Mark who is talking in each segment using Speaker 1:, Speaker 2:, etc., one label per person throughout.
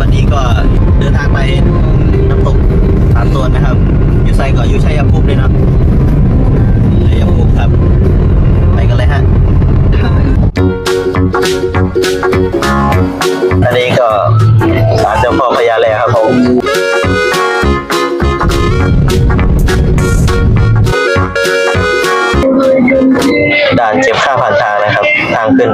Speaker 1: วันนี้ก็เดินทางไปน้ำตกตาดโตนนะครับอยู่ไซก่อนอยู่ชัยภูมิเลยเนาะชัยภูมิครับ ไปกันเลยฮะอันนี้ก็ศาลเจ้าพ่อพญาแลครับผมด่านเก็บค่าผ่านทางนะครับ ทางขึ้น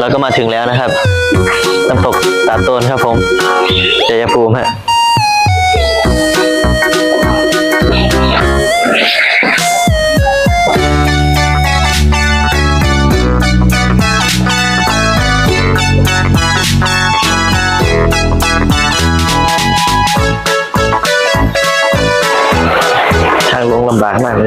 Speaker 1: เราก็มาถึงแล้ว
Speaker 2: นะ
Speaker 1: ครับน้ำตกตาดโตนครับผมชัยภูมิฮะทางลงลำบากมาก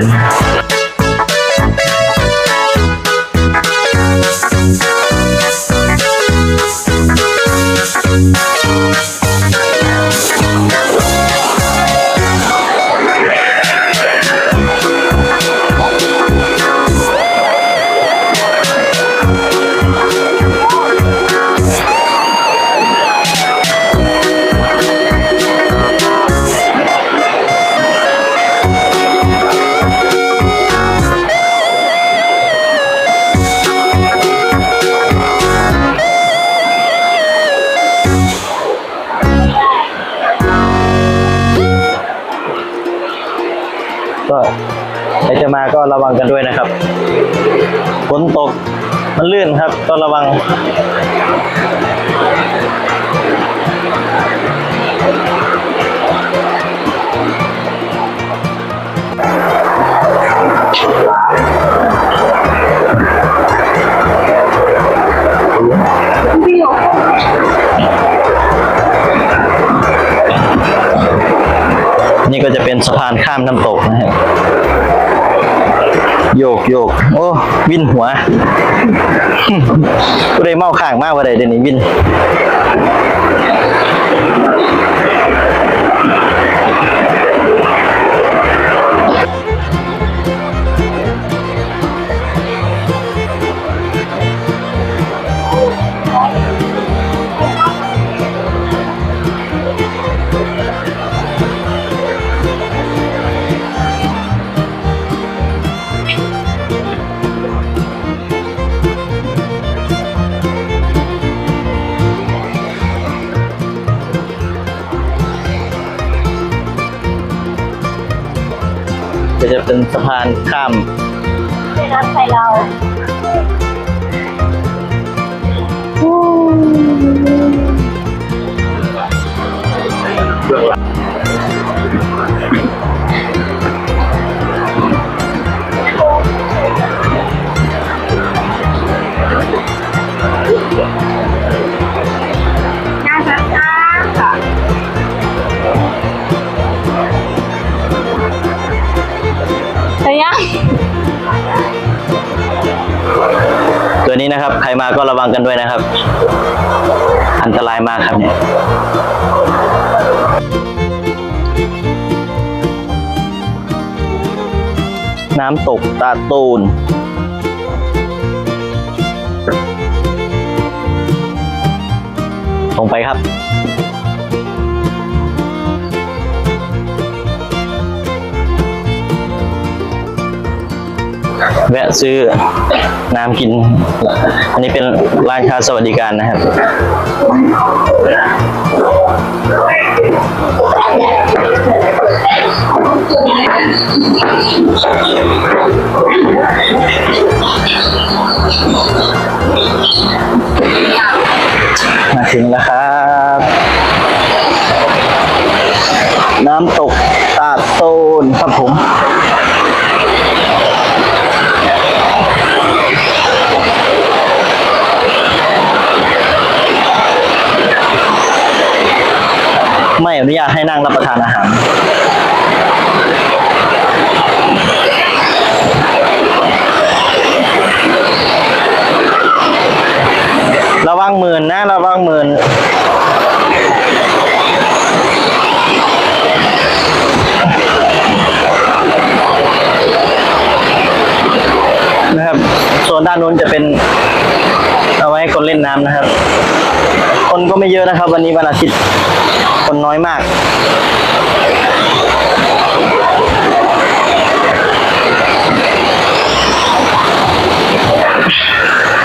Speaker 1: ระวังกันด้วยนะครับฝนตกมันลื่นครับก็ระวังนี่ก็จะเป็นสะพานข้ามน้ำตกนะฮะ โยกโยก โอ้วินหัวก็ได้เมาข้างมากว่าใดเดี๋ยวนี้วิน เป็นสะพานข้าม
Speaker 3: ไม่รับใครเราน่า
Speaker 1: นี้นะครับ ใครมาก็ระวังกันด้วยนะครับ อันตรายมากครับเนี่ยน้ำตกตาตูนลงไปครับ แวะซื้อน้ำกิน อันนี้เป็นร้านค้าสวัสดิการนะครับมาถึงแล้วครับ น้ำตก นุญาตให้นั่งรับประทานอาหารระวังหมื่นนะระวังหมื่นนะครับโซนด้านนู้นจะเป็นเอาไว้ให้คนเล่นน้ำนะครับ คนก็ไม่เยอะนะครับ วันนี้วันอาทิตย์คนน้อยมาก you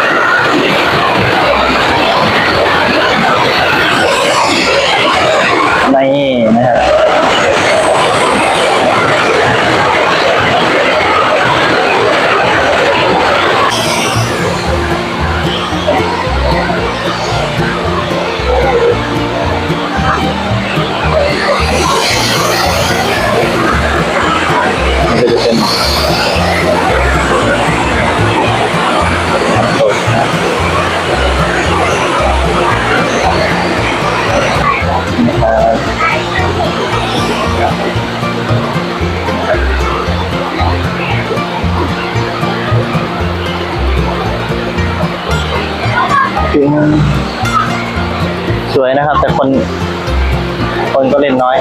Speaker 1: คน คนก็เล่นน้อย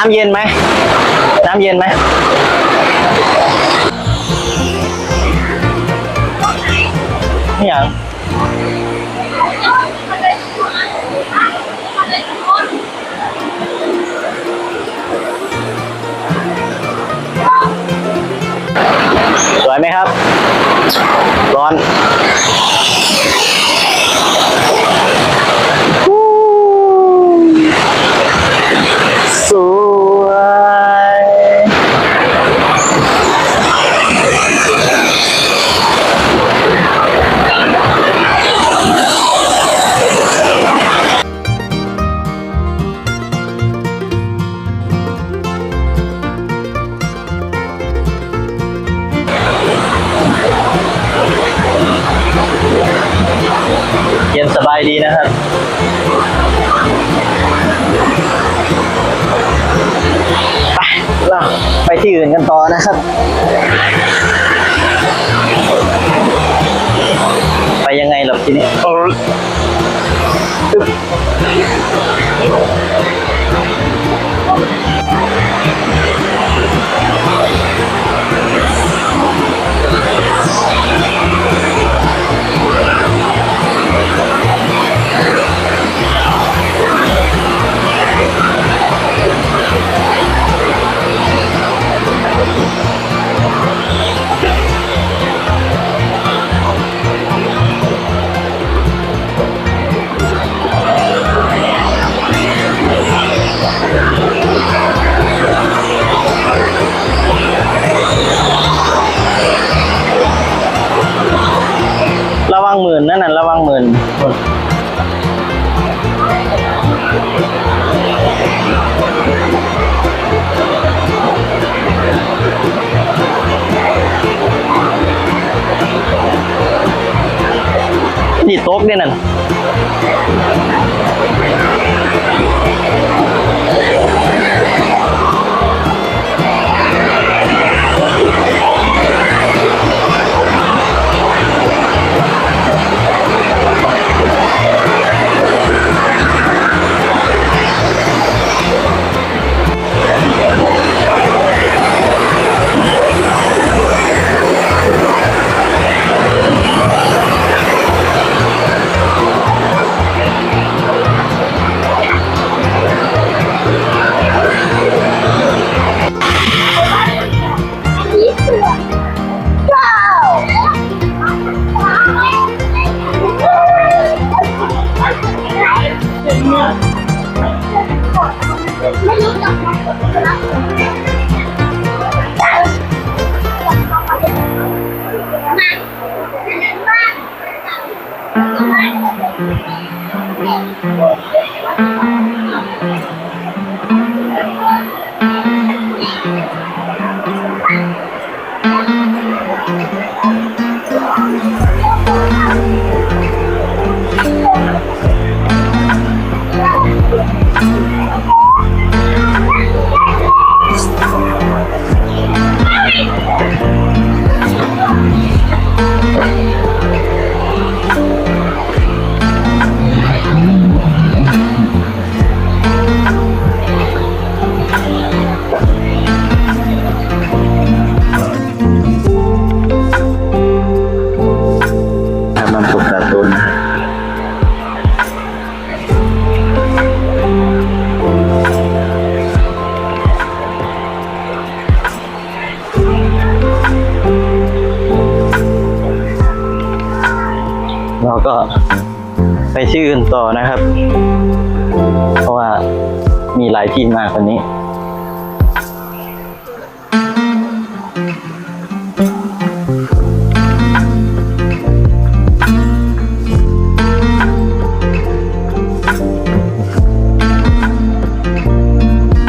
Speaker 1: น้ำเย็นไหม น้ำเย็นไหมนี่อย่างสวยไหมครับ ร้อน ที่อื่นกันต่อนะครับ ไปยังไงหรอทีนี้ นี่ตกเนี่ยนั่น ท เราก็ไปชื่ออื่นต่อนะครับ เพราะว่ามีหลายที่มากกว่านี้